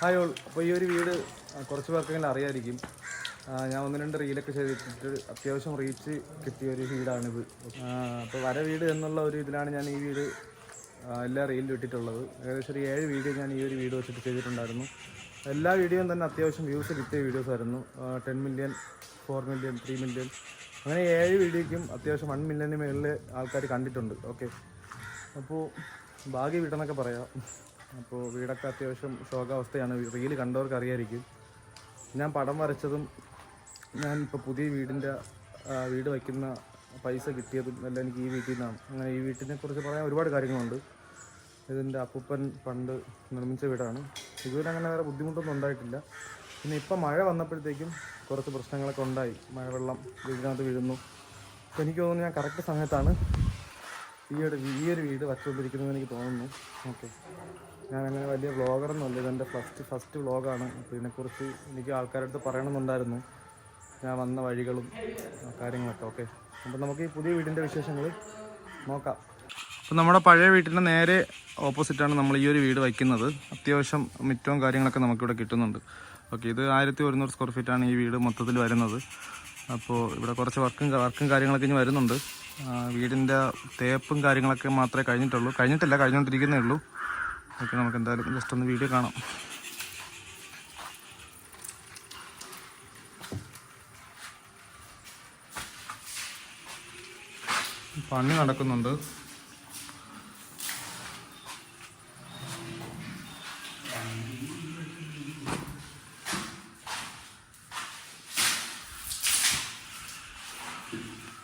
Hi all. അപ്പോൾ ഈ ഒരു വീട് കുറച്ച് പേർക്കെങ്കിലും അറിയായിരിക്കും. ഞാൻ ഒന്ന് രണ്ട് റീലൊക്കെ ചെയ്തിട്ട് അത്യാവശ്യം റീച്ച് കിട്ടിയ ഒരു വീടാണിത്. അപ്പോൾ വര വീട് എന്നുള്ള ഒരു ഇതിലാണ് ഞാൻ ഈ വീട് എല്ലാ റീലിലും ഇട്ടിട്ടുള്ളത്. ഏകദേശം ഒരു ഏഴ് വീഡിയോ ഞാൻ ഈ ഒരു വീഡിയോ വെച്ചിട്ട് ചെയ്തിട്ടുണ്ടായിരുന്നു. എല്ലാ വീഡിയോയും തന്നെ അത്യാവശ്യം വ്യൂസ് കിട്ടിയ വീഡിയോസ് ആയിരുന്നു. Ten million four million three million അങ്ങനെ ഏഴ് വീഡിയോയ്ക്കും അത്യാവശ്യം വൺ മില്യണിന് മുകളിൽ ആൾക്കാർ കണ്ടിട്ടുണ്ട്. ഓക്കെ അപ്പോൾ ഭാഗ്യ വീട്ടെന്നൊക്കെ പറയാം. അപ്പോൾ വീടൊക്കെ അത്യാവശ്യം ശോകാവസ്ഥയാണ്. റീൽ കണ്ടവർക്ക് അറിയായിരിക്കും. ഞാൻ പടം വരച്ചതും ഞാൻ ഇപ്പോൾ പുതിയ വീടിന്റെ വീട് വയ്ക്കുന്ന പൈസ കിട്ടിയതും എല്ലാം എനിക്ക് ഈ വീട്ടിൽ നിന്നാണ്. അങ്ങനെ ഈ വീട്ടിനെ കുറിച്ച് പറയാൻ ഒരുപാട് കാര്യങ്ങളുണ്ട്. ഇതിന്റെ അപ്പൂപ്പൻ പണ്ട് നിർമ്മിച്ച വീടാണ്. ഇതുവരെ അങ്ങനെ വേറെ ബുദ്ധിമുട്ടൊന്നും ഉണ്ടായിട്ടില്ല. പിന്നെ ഇപ്പം മഴ വന്നപ്പോഴത്തേക്കും കുറച്ച് പ്രശ്നങ്ങളൊക്കെ ഉണ്ടായി. മഴവെള്ളം വീടിനകത്ത് വീഴുന്നു. അപ്പോൾ എനിക്ക് തോന്നുന്നു ഞാൻ കറക്റ്റ് സമയത്താണ് ഈ ഒരു ഈ ഒരു വീട് വച്ചുകൊണ്ടിരിക്കുന്നത് എനിക്ക് തോന്നുന്നു. ഓക്കെ. ഞാൻ അങ്ങനെ വലിയ വ്ളോഗറൊന്നുമല്ല ഇതെന്റെ ഫസ്റ്റ് ഫസ്റ്റ് വ്ളോഗാണ്. അപ്പോൾ ഇതിനെക്കുറിച്ച് എനിക്ക് ആൾക്കാരുടെ പറയണമെന്നുണ്ടായിരുന്നു. ഞാൻ വന്ന വഴികളും കാര്യങ്ങളൊക്കെ ഓക്കെ? അപ്പോൾ നമുക്ക് ഈ പുതിയ വീടിന്റെ വിശേഷങ്ങൾ നോക്കാം. അപ്പോൾ നമ്മുടെ പഴയ വീട്ടിന്റെ നേരെ ഓപ്പോസിറ്റാണ് നമ്മൾ ഈ ഒരു വീട് വയ്ക്കുന്നത്. അത്യാവശ്യം മിറ്റവും കാര്യങ്ങളൊക്കെ നമുക്കിവിടെ കിട്ടുന്നുണ്ട്. ഓക്കെ ഇത് ആയിരത്തി ഒരുന്നൂറ് സ്ക്വയർ ഫീറ്റാണ് ഈ വീട് മൊത്തത്തിൽ വരുന്നത്. അപ്പോൾ ഇവിടെ കുറച്ച് വർക്കും വർക്കും കാര്യങ്ങളൊക്കെ ഇനി വരുന്നുണ്ട്. വീടിന്റെ തേപ്പും കാര്യങ്ങളൊക്കെ മാത്രമേ കഴിഞ്ഞിട്ടുള്ളൂ. കഴിഞ്ഞിട്ടില്ല കഴിഞ്ഞുകൊണ്ടിരിക്കുന്നേ ഉള്ളൂ. ഓക്കെ നമുക്ക് എന്തായാലും ജസ്റ്റ് ഒന്ന് വീഡിയോ കാണാം. പണി നടക്കുന്നുണ്ട്.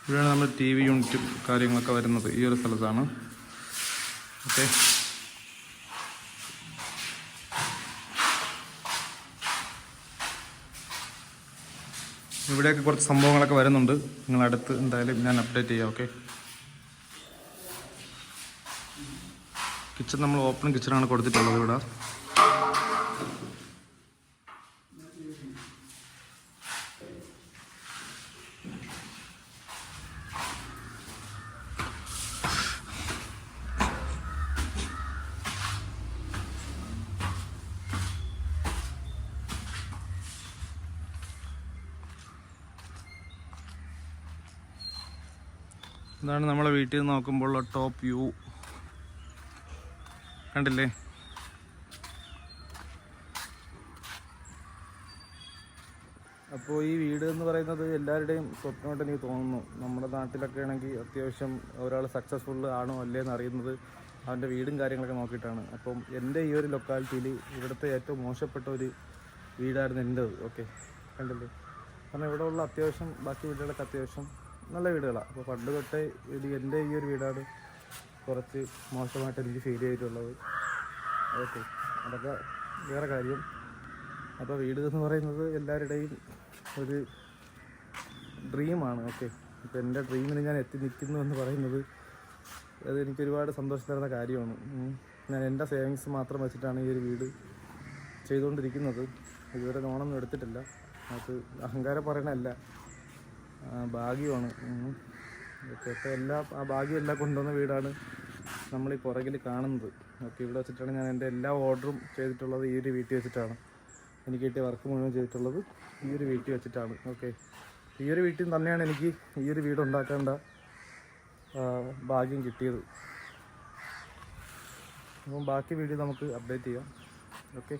ഇവിടെയാണ് നമ്മുടെ ടി വി യൂണിറ്റും കാര്യങ്ങളൊക്കെ വരുന്നത്. ഈ ഒരു സ്ഥലത്താണ്. ഓക്കെ. ഇവിടെയൊക്കെ കുറച്ച് സംഭവങ്ങളൊക്കെ വരുന്നുണ്ട്. നിങ്ങൾ അടുത്ത് എന്തായാലും ഞാൻ അപ്ഡേറ്റ് ചെയ്യാം ഓക്കെ കിച്ചൺ നമ്മൾ ഓപ്പൺ കിച്ചണാണ് കൊടുത്തിട്ടുള്ളത് ഇവിടെ. ഇതാണ് നമ്മളെ വീട്ടിൽ നിന്ന് നോക്കുമ്പോൾ ടോപ്പ് വ്യൂ കണ്ടില്ലേ? അപ്പോൾ ഈ വീട് എന്ന് പറയുന്നത് എല്ലാവരുടെയും സ്വപ്നമായിട്ട് എനിക്ക് തോന്നുന്നു. നമ്മുടെ നാട്ടിലൊക്കെ ആണെങ്കിൽ അത്യാവശ്യം ഒരാൾ സക്സസ്ഫുൾ ആണോ അല്ലേ എന്ന് അറിയുന്നത് അവന്റെ വീടും കാര്യങ്ങളൊക്കെ നോക്കിയിട്ടാണ്. അപ്പം എന്റെ ഈ ഒരു ലൊക്കാലിറ്റിയിൽ ഇവിടുത്തെ ഏറ്റവും മോശപ്പെട്ട ഒരു വീടായിരുന്നു എന്റെത്. ഓക്കെ കണ്ടില്ലേ? കാരണം ഇവിടെ ഉള്ള അത്യാവശ്യം ബാക്കി വീടുകളൊക്കെ അത്യാവശ്യം നല്ല വീടുകളാണ് അപ്പോൾ പണ്ട് തൊട്ടേ ഇത് എന്റെ ഈ ഒരു വീടാണ് കുറച്ച് മോശമായിട്ട് എനിക്ക് ഫീൽ ചെയ്തിട്ടുള്ളത്. ഓക്കെ അതൊക്കെ വേറെ കാര്യം. അപ്പോൾ വീട് എന്ന് പറയുന്നത് എല്ലാവരുടെയും ഒരു ഡ്രീമാണ് ഓക്കെ ഇപ്പോൾ എന്റെ ഡ്രീമിന് ഞാൻ എത്തി നിൽക്കുന്നു എന്ന് പറയുന്നത് അത് എനിക്ക് ഒരുപാട് സന്തോഷം തരുന്ന കാര്യമാണ്. ഞാൻ എന്റെ സേവിങ്സ് മാത്രം വെച്ചിട്ടാണ് ഈ ഒരു വീട് ചെയ്തുകൊണ്ടിരിക്കുന്നത്. ഇതുവരെ ലോണൊന്നും എടുത്തിട്ടില്ല. അത് അഹങ്കാരം പറയണല്ല ആ, ഭാഗ്യമാണ്. ഇപ്പോൾ എല്ലാ ആ ഭാഗ്യം എല്ലാം കൊണ്ടുവന്ന വീടാണ് നമ്മൾ ഈ പുറകിൽ കാണുന്നത്. ഓക്കെ ഇവിടെ വെച്ചിട്ടാണ് ഞാൻ എന്റെ എല്ലാ ഓർഡറും ചെയ്തിട്ടുള്ളത് ഈ ഒരു വീട്ടിൽ വെച്ചിട്ടാണ്. എനിക്ക് കിട്ടിയ വർക്ക് മുഴുവൻ ചെയ്തിട്ടുള്ളത് ഈ ഒരു വീട്ടിൽ വെച്ചിട്ടാണ്. ഓക്കെ ഈ ഒരു വീട്ടിൽ തന്നെയാണ് എനിക്ക് ഈ ഒരു വീട് ഉണ്ടാക്കേണ്ട ഭാഗ്യം കിട്ടിയത്. അപ്പം ബാക്കി വീഡിയോ നമുക്ക് അപ്ഡേറ്റ് ചെയ്യാം. ഓക്കെ